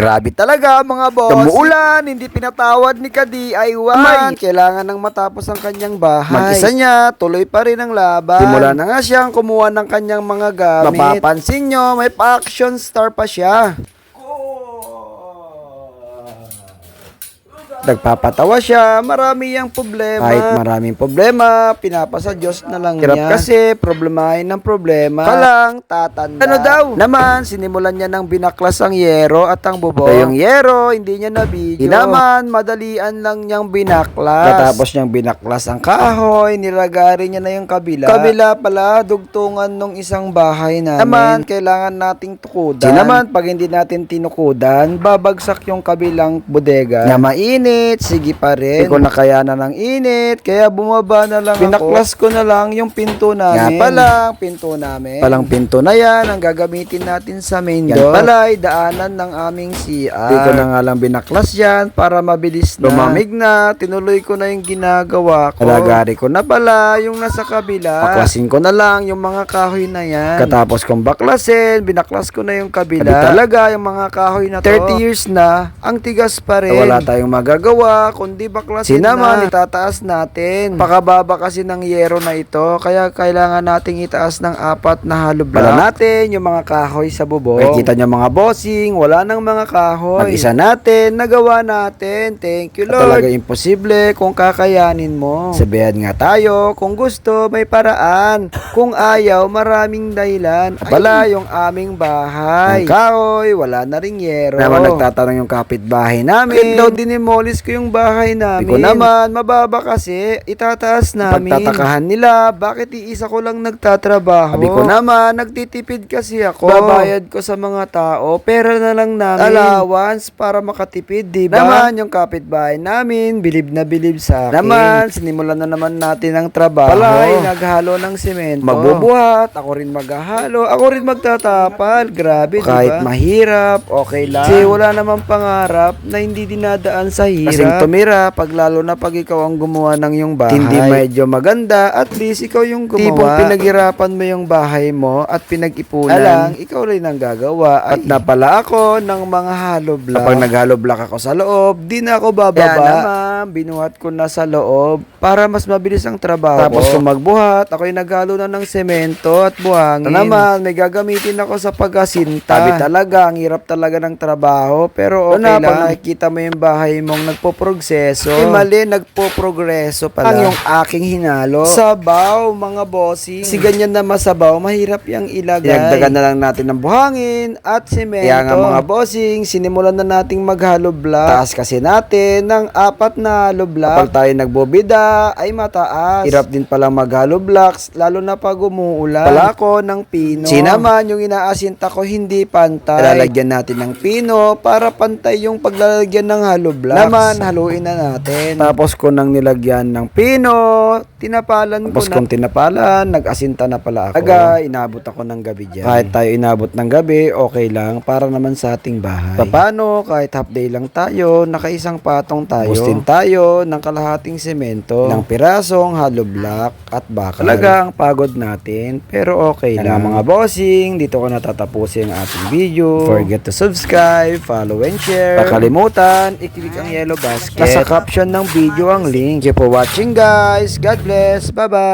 Grabe talaga mga boss. Umuulan, hindi pinatawad ni Kadi ay Man, kailangan nang matapos ang kanyang bahay. Mag-isa niya, tuloy pa rin ang laban. Simula na nga siyang kumuha ng kanyang mga gamit. Mapapansin nyo, may pa-action star pa siya. Nagpapatawa siya, marami yang problema. Kahit maraming problema, pinapasa Diyos na lang Hirap niya. kasi problemahin ng problema. Kalang tatanda. Ano daw? Naman, sinimulan niya ng binaklas ang yero at ang bubong. Ito yung yero, hindi niya na video. naman, madalian lang niyang binaklas. Katapos niyang binaklas ang kahoy, nilagari niya na yung kabila. Kabila pala, dugtungan nung isang bahay namin. Naman, kailangan nating tukudan. Di naman, pag hindi natin tinukudan, babagsak yung kabilang bodega. Na mainit, sige pa rin. Hindi ko nakayanan ng init, kaya bumaba na lang Pinaklas ko na lang yung pinto namin. Nga pala, pinto namin. Palang pinto na yan, ang gagamitin natin sa main door. Yan pala daanan ng aming CR. Hindi ko na nga lang binaklas yan para mabilis na. Lumamig na, tinuloy ko na yung ginagawa ko. Kalagari ko na pala yung nasa kabila. Baklasin ko na lang yung mga kahoy na yan. Katapos kong baklasin, binaklas ko na yung kabila. Hindi talaga yung mga kahoy na to. 30 years na, ang tigas pa rin. Wala tayong magagawa, kundi baklasin naman, itataas natin. Pakababa kasi ng yero na ito, kaya kailangan nating itaas ng apat na hollow block. Wala natin yung mga kahoy sa bubong. Kita nyo mga bossing, wala nang mga kahoy. Mag-isa natin, nagawa natin. Thank you Lord. Talaga imposible kung kakayanin mo. Sabihan nga tayo, kung gusto, may paraan. Kung ayaw, maraming dahilan. Wala yung aming bahay. Ang kahoy, wala na ring yero. Naman nagtatanong yung kapitbahay namin. Bakit daw dinimolis ko yung bahay namin? Ko naman, mababa kasi, itataas namin. Pagtatakahan nila, bakit iisa ko lang nagtatrabaho? Sabi ko naman, nagtitipid kasi ako. Babayad ko sa mga tao, pera na lang namin. Allowance para makatipid, di ba? Naman, yung kapitbahay namin, bilib na bilib sa akin. Naman, sinimulan na naman natin ang trabaho. Palay, naghalo ng semento. Magbubuhat, ako rin maghahalo, ako rin magtatapal. Grabe, Kahit mahirap, okay lang. Kasi wala namang pangarap na hindi dinadaan sa hirap. Kasing tumira, pag lalo na pag ikaw ang gumawa ng yung bahay. Hindi medyo maganda, at least ikaw yung gumawa. Tipong pinaghirapan mo yung bahay mo at pinag-ipunan. Alang, ikaw rin ang gagawa. At napala ako ng mga hollow block. Kapag nag-hollow block ako sa loob, di na ako bababa. Kaya naman, binuhat ko na sa loob para mas mabilis ang trabaho. Tapos kung magbuhat, ako'y naghalo na ng semento at buhangin. Ito naman, may gagamitin ako sa pag-asinta. Sabi talaga, ang hirap talaga ng trabaho. Pero okay lang. Pag nakikita mo yung bahay mong nagpo-progreso. Eh, mali, nagpo-progreso pala. Ang yung aking hinalo. Sabaw, mga bossing. Si ganyan na masabaw, mahirap yung ilagay. Dinagdagan na lang natin ng buhangin at semento. Kaya nga mga bossing, sinimulan na nating maghalo block. Taas kasi natin ng apat na halo block. Kapag tayo nagbobida, ay mataas. Hirap din pala maghalo blocks, lalo na pag umuulan. Pala ako ng pino. Sinaman yung inaasinta ko hindi pantay. Lalagyan natin ng pino para pantay yung paglalagyan ng halo blocks. Naman, haluin na natin. Tapos ko nang nilagyan ng pino, tinapalan ko Tapos kung tinapalan, nag-asinta na pala ako. Aga, inabot ako ng gabi dyan. Kahit tayo inabot ng gabi, okay lang para naman sa ating bahay. Paano, kahit half day lang tayo, nakaisang patong tayo. Bustin tayo ng kalahating semento, ng pirasong hollow block at bakal. Talagang pagod natin, pero okay lang. mga bossing, dito ko natatapusin ang ating video. Forget to subscribe, follow and share. Pakalimutan, i-click ang yellow basket. Nasa caption ng video ang link. Thank you for watching guys. God bless. Bye-bye.